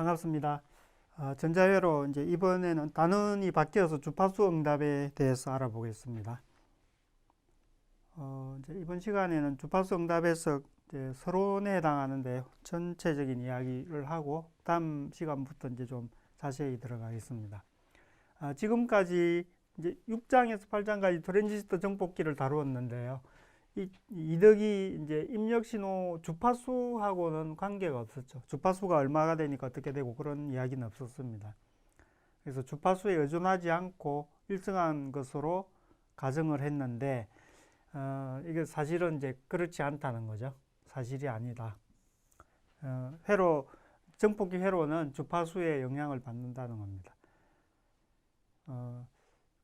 반갑습니다. 어, 전자회로 이제 이번에는 단원이 바뀌어서 주파수 응답에 대해서 알아보겠습니다. 어, 이번 시간에는 주파수 응답에서 서론에 해당하는데 전체적인 이야기를 하고 다음 시간부터 이제 좀 자세히 들어가겠습니다. 아, 지금까지 이제 6장에서 8장까지 트랜지스터 정폭기를 다루었는데요. 이 이득이 이제 입력 신호 주파수하고는 관계가 없었죠. 주파수가 얼마가 되니까 어떻게 되고 그런 이야기는 없었습니다. 그래서 주파수에 의존하지 않고 일정한 것으로 가정을 했는데 어, 이게 사실은 이제 그렇지 않다는 거죠. 사실이 아니다. 어, 회로 정폭기 회로는 주파수에 영향을 받는다는 겁니다. 어,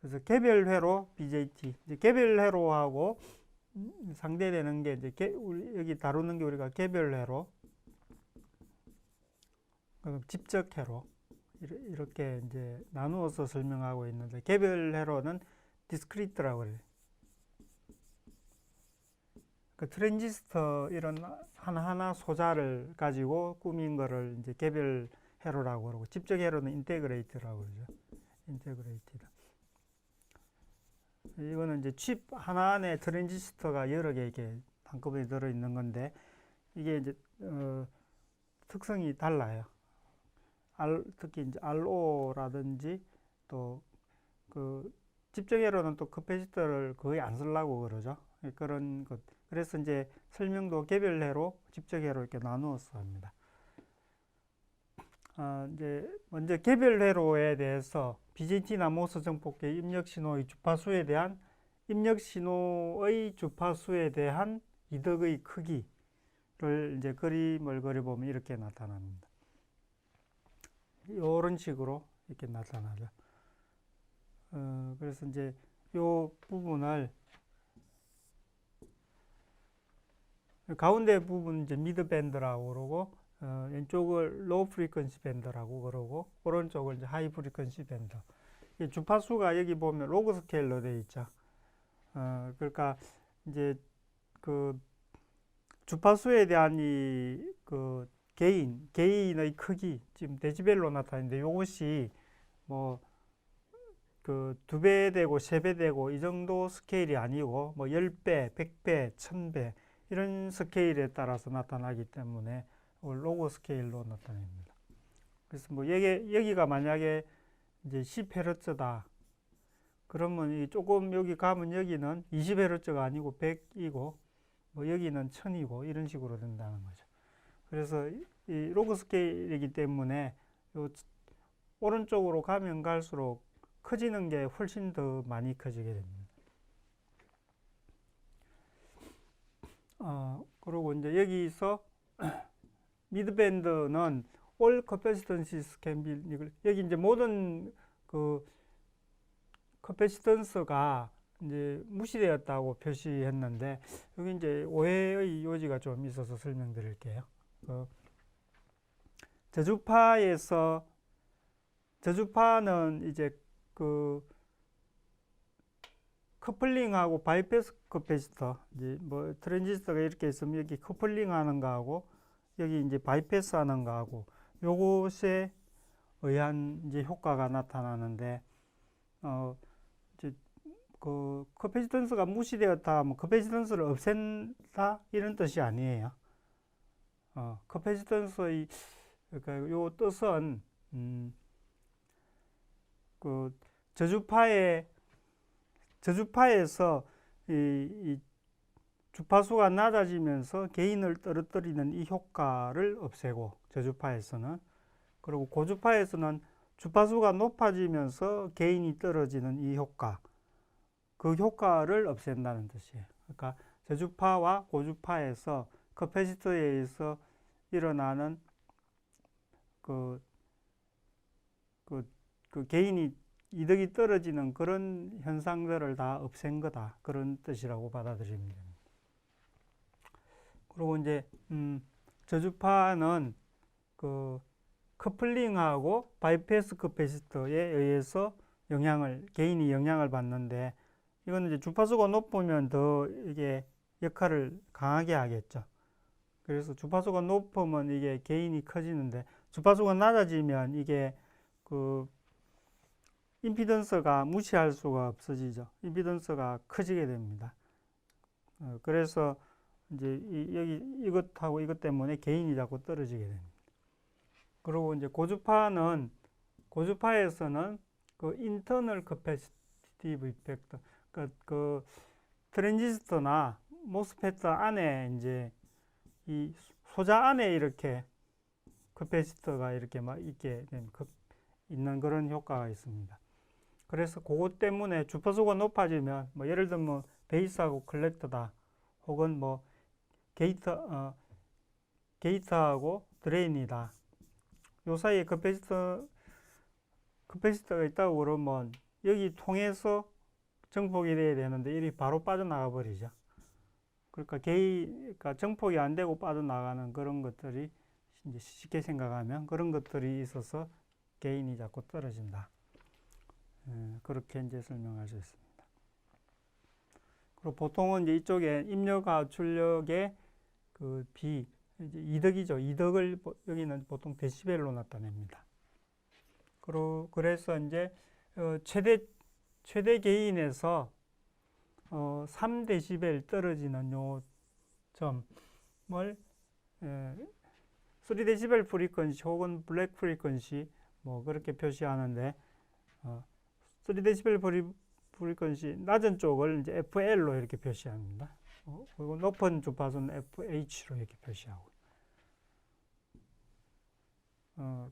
그래서 개별 회로 BJT, 개별 회로하고 상대되는 게 이제 개, 우리 여기 다루는 게 우리가 개별회로, 집적회로 이렇게 이제 나누어서 설명하고 있는데 개별회로는 디스크리트라고 그래요. 그 트랜지스터 이런 하나하나 소자를 가지고 꾸민 거를 이제 개별 회로라고 그러고 집적 회로는 인테그레이트라고 그러죠. 인테그레이티드. 이거는 이제 칩 하나 안에 트랜지스터가 여러 개 이렇게 한꺼번에 들어 있는 건데 이게 이제 어, 특성이 달라요. R, 특히 이제 RO라든지 또 그 집적회로는 또 커패시터를 거의 안 쓰려고 그러죠. 그런 것. 그래서 이제 설명도 개별회로, 집적회로 이렇게 나누어서 합니다. 아, 이제 먼저 개별 회로에 대해서 BJT나 모스 정폭계 입력 신호의 주파수에 대한 입력 신호의 주파수에 대한 이득의 크기를 이제 그림을 그려보면 이렇게 나타납니다. 이런 식으로 이렇게 나타나죠. 어, 그래서 이제 이 부분을 가운데 부분 이제 미드 밴드라고 그러고 어, 왼쪽을 로우 프리퀀시 밴드라고 그러고 오른쪽을 이제 하이 프리퀀시 밴드. 이 주파수가 여기 보면 로그 스케일로 되어 있죠. 어, 그러니까 이제 그 주파수에 대한 이 그 개인, 개인의 크기, 지금 데시벨로 나타나는데 이것이 뭐 그 두 배 되고 세 배 되고 이 정도 스케일이 아니고 뭐 10배, 100배, 1000배 이런 스케일에 따라서 나타나기 때문에 로고 스케일로 나타냅니다. 그래서 뭐 여기, 여기가 만약에 이제 10Hz다. 그러면 이 조금 여기 가면 여기는 20Hz가 아니고 100이고 뭐 여기는 1000이고 이런 식으로 된다는 거죠. 그래서 이 로그 스케일이기 때문에 요 오른쪽으로 가면 갈수록 커지는 게 훨씬 더 많이 커지게 됩니다. 어, 그리고 이제 여기서 미드밴드는 all capacitances can be 여기 이제 모든 그 커패시턴스가 이제 무시되었다고 표시했는데 여기 이제 오해의 요지가 좀 있어서 설명드릴게요. 그 저주파에서 저주파는 이제 그 커플링하고 바이패스 커패시터 이제 뭐 트랜지스터가 이렇게 있으면 여기 커플링 하는 거하고 여기 이제 바이패스 하는 거하고 요것에 의한 이제 효과가 나타나는데 어 이제 그 커패시턴스가 무시되었다 뭐 커패시턴스를 없앤다 이런 뜻이 아니에요. 어 커패시턴스의 그러니까 요 뜻은 음그 저주파의 저주파에서 이, 이 주파수가 낮아지면서 개인을 떨어뜨리는 이 효과를 없애고 저주파에서는 그리고 고주파에서는 주파수가 높아지면서 개인이 떨어지는 이 효과 그 효과를 없앤다는 뜻이에요. 그러니까 저주파와 고주파에서 커패시터에 의해서 일어나는 그, 그, 그 개인이 이득이 떨어지는 그런 현상들을 다 없앤 거다. 그런 뜻이라고 받아들입니다. 그리고 이제 음, 저주파는 그 커플링하고 바이패스 커패시터에 의해서 영향을 개인이 영향을 받는데 이거는 이제 주파수가 높으면 더 이게 역할을 강하게 하겠죠. 그래서 주파수가 높으면 이게 개인이 커지는데 주파수가 낮아지면 이게 그 임피던스가 무시할 수가 없어지죠. 임피던스가 커지게 됩니다. 어, 그래서 이제 이, 여기 이것하고 이것 때문에 개인이 자꾸 떨어지게 됩니다. 그리고 이제 고주파는 고주파에서는 그 인터널 커패시티브 이펙트 그, 그 트랜지스터나 모스페트 안에 이제 이 소자 안에 이렇게 커패시터가 이렇게 막 있게 있는 그런 효과가 있습니다. 그래서 그것 때문에 주파수가 높아지면 뭐 예를 들면 베이스하고 컬렉터다 혹은 뭐 게이트 어, 게이트하고 드레인이다. 요 사이에 커패시터 커패시터가 있다고 그러면 여기 통해서 정폭이 돼야 되는데 이리 바로 빠져나가 버리죠. 그러니까 게이 그러니까 정폭이 안 되고 빠져나가는 그런 것들이 이제 쉽게 생각하면 그런 것들이 있어서 개인이 자꾸 떨어진다. 예, 그렇게 이제 설명할 수 있습니다. 그리고 보통은 이제 이쪽에 입력과 출력의 그 비, 이제 이덕이죠. 이덕을 보- 여기는 보통 데시벨로 나타냅니다. 그러, 그래서 이제 어, 최대 최대 개인에서 어, 3데시벨 떨어지는 요 점을 에, 3데시벨 프리퀀시 혹은 블랙 프리퀀시 뭐 그렇게 표시하는데 어, 3데시벨 프리, 프리퀀시 낮은 쪽을 이제 FL로 이렇게 표시합니다. 어, 그리고 높은 주파수는 FH로 이렇게 표시하고. 어,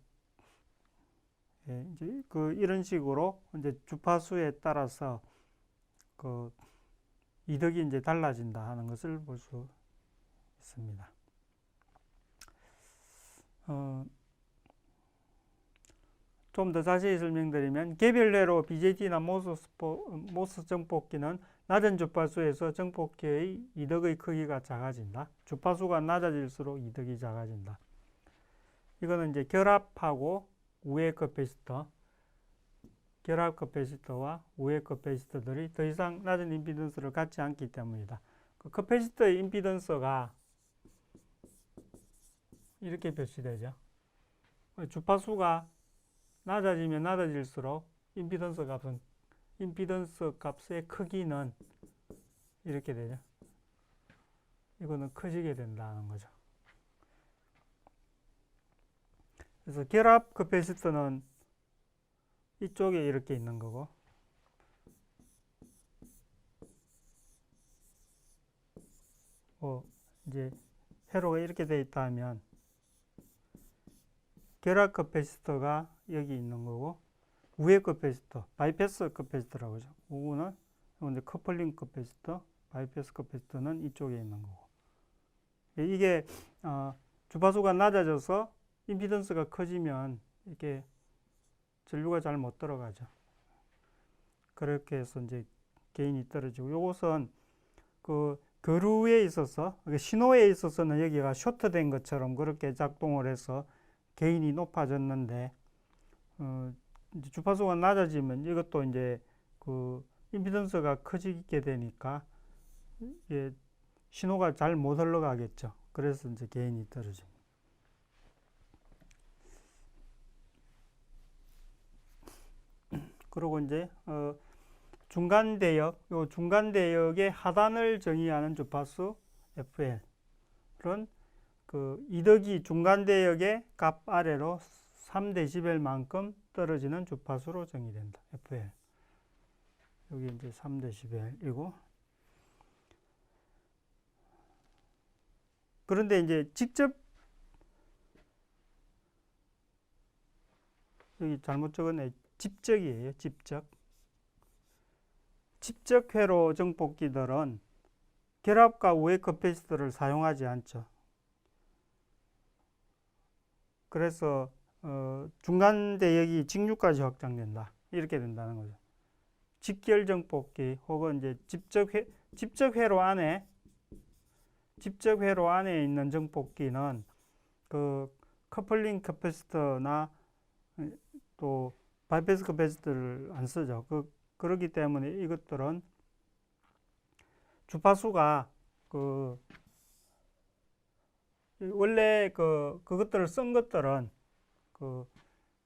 예, 이제 그 이런 식으로 이제 주파수에 따라서 그 이득이 이제 달라진다 하는 것을 볼 수 있습니다. 어, 좀 더 자세히 설명드리면 개별내로 BJT나 모스, 스포, 모스 정폭기는 낮은 주파수에서 정폭기의 이득의 크기가 작아진다. 주파수가 낮아질수록 이득이 작아진다. 이거는 이제 결합하고 우회 커패시터, 결합 커패시터와 우회 커패시터들이 더 이상 낮은 임피던스를 갖지 않기 때문이다. 그 커패시터의 임피던스가 이렇게 표시되죠. 주파수가 낮아지면 낮아질수록 임피던스 값은 임피던스 값의 크기는 이렇게 되죠. 이거는 커지게 된다는 거죠. 그래서 결합 커패시터는 이쪽에 이렇게 있는 거고 뭐 이제 회로가 이렇게 돼 있다 하면 결합 커패시터가 여기 있는 거고 우회 커패시터, 바이패스 커패시터라고 하죠. 우는 이제 커플링 커패시터, 바이패스 커패시터는 이쪽에 있는 거고 이게 어, 주파수가 낮아져서 임피던스가 커지면 이게 전류가 잘 못 들어가죠. 그렇게 해서 이제 개인이 떨어지고 요것은 그 교류에 있어서 그 신호에 있어서는 여기가 쇼트된 것처럼 그렇게 작동을 해서 개인이 높아졌는데 어, 주파수가 낮아지면 이것도 이제 그 임피던스가 커지게 되니까 이게 신호가 잘 못 흘러가겠죠. 그래서 이제 개인이 떨어집니다. 그리고 이제 어, 중간 대역, 요 중간 대역의 하단을 정의하는 주파수 FL은 그 이덕이 중간 대역의 값 아래로 3데시벨만큼 떨어지는 주파수로 정의된다. FL. 여기 이제 3데시벨이고 그런데 이제 직접 여기 잘못 적었네. 집적이에요. 집적. 집적 회로 정폭기들은 결합과 우회 커패시터를 사용하지 않죠. 그래서 어, 중간 대역이 직류까지 확장된다. 이렇게 된다는 거죠. 직결 정폭기 혹은 이제 집적 회 집적 회로 안에 집적 회로 안에 있는 정폭기는 그 커플링 커패시터나 또 바이패스 커패시터를 안 쓰죠. 그 그렇기 때문에 이것들은 주파수가 그 원래 그 그것들을 쓴 것들은 그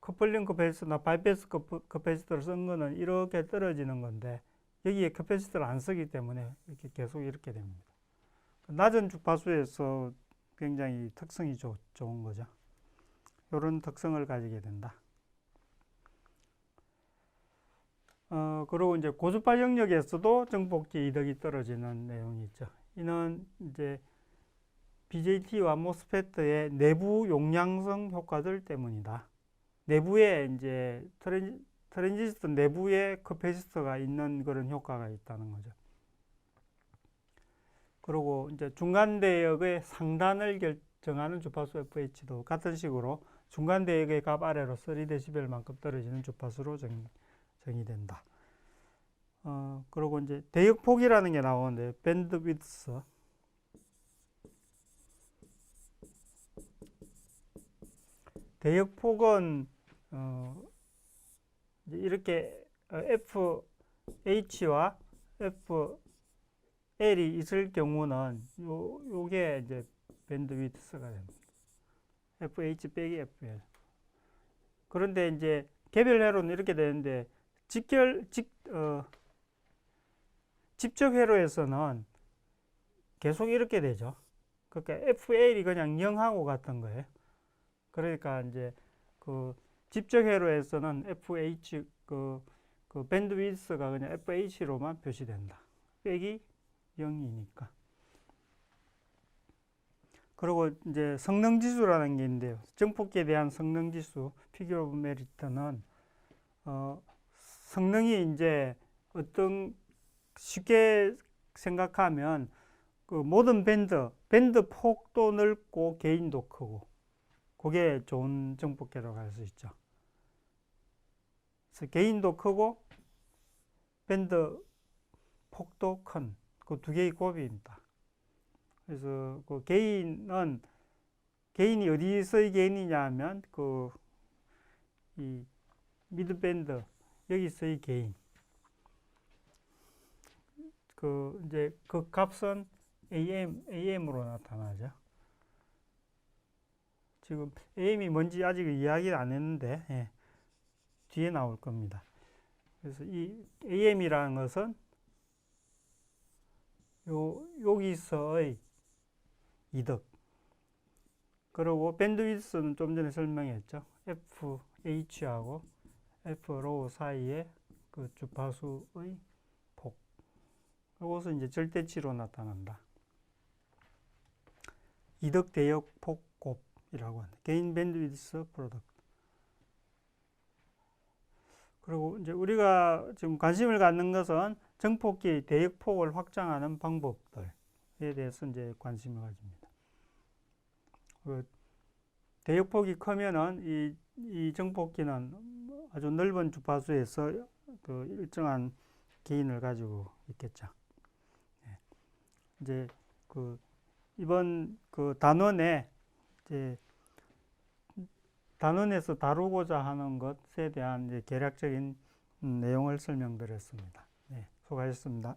커플링 커패시터나 바이패스 커- 커패시터를 쓴 거는 이렇게 떨어지는 건데 여기에 커패시터를 안 쓰기 때문에 이렇게 계속 이렇게 됩니다. 낮은 주파수에서 굉장히 특성이 좋, 좋은 거죠. 이런 특성을 가지게 된다. 어, 그리고 이제 고주파 영역에서도 정폭기 이득이 떨어지는 내용이 있죠. 이는 이제 BJT와 모스페트의 내부 용량성 효과들 때문이다. 내부에 이제 트랜, 트랜지스터 내부에 커패시터가 있는 그런 효과가 있다는 거죠. 그리고 이제 중간 대역의 상단을 결정하는 주파수 FH도 같은 식으로 중간 대역의 값 아래로 3dB만큼 떨어지는 주파수로 정, 정의된다. 어, 그리고 이제 대역폭이라는 게 나오는데 밴드위드스 대역폭은 어, 이렇게 어, FH와 FL이 있을 경우는 요 요게 이제 밴드위드스가 됩니다. FH 빼기 FL. 그런데 이제 개별회로는 이렇게 되는데 직결 직 어, 직접 회로에서는 계속 이렇게 되죠. 그러니까 FL이 그냥 0하고 같은 거예요. 그러니까 이제 그 직접 회로에서는 FH 그, 그 밴드위드스가 그냥 FH로만 표시된다. 빼기 0이니까. 그리고 이제 성능 지수라는 게 있는데요. 정폭기에 대한 성능 지수, 피규어 오브 메리트는 어, 성능이 이제 어떤 쉽게 생각하면 그 모든 밴드, 밴드 폭도 넓고 개인도 크고 그게 좋은 정폭기라고 할 수 있죠. 그래서 개인도 크고 밴드 폭도 큰 그 두 개의 곱입니다. 그래서 그 개인은 개인이 어디서의 개인이냐 하면 그 이 미드밴드 여기서의 개인 그 이제 그 값은 AM AM으로 나타나죠. 지금 AM이 뭔지 아직 이야기를 안 했는데 예, 뒤에 나올 겁니다. 그래서 이 AM이라는 것은 요 여기서의 이득. 그리고 밴드위드스는 좀 전에 설명했죠. FH하고 F로우 사이의 그 주파수의 폭. 이것은 이제 절대치로 나타난다. 이득 대역 폭 곱 이라고 한다. 개인 밴드위드스 프로덕트. 그리고 이제 우리가 지금 관심을 갖는 것은 정폭기 대역폭을 확장하는 방법들에 대해서 이제 관심을 가집니다. 그 대역폭이 크면은 이, 이 정폭기는 아주 넓은 주파수에서 그 일정한 개인을 가지고 있겠죠. 네. 이제 그 이번 그 단원에 이제 단원에서 다루고자 하는 것에 대한 이제 개략적인 음, 내용을 설명드렸습니다. 네, 수고하셨습니다.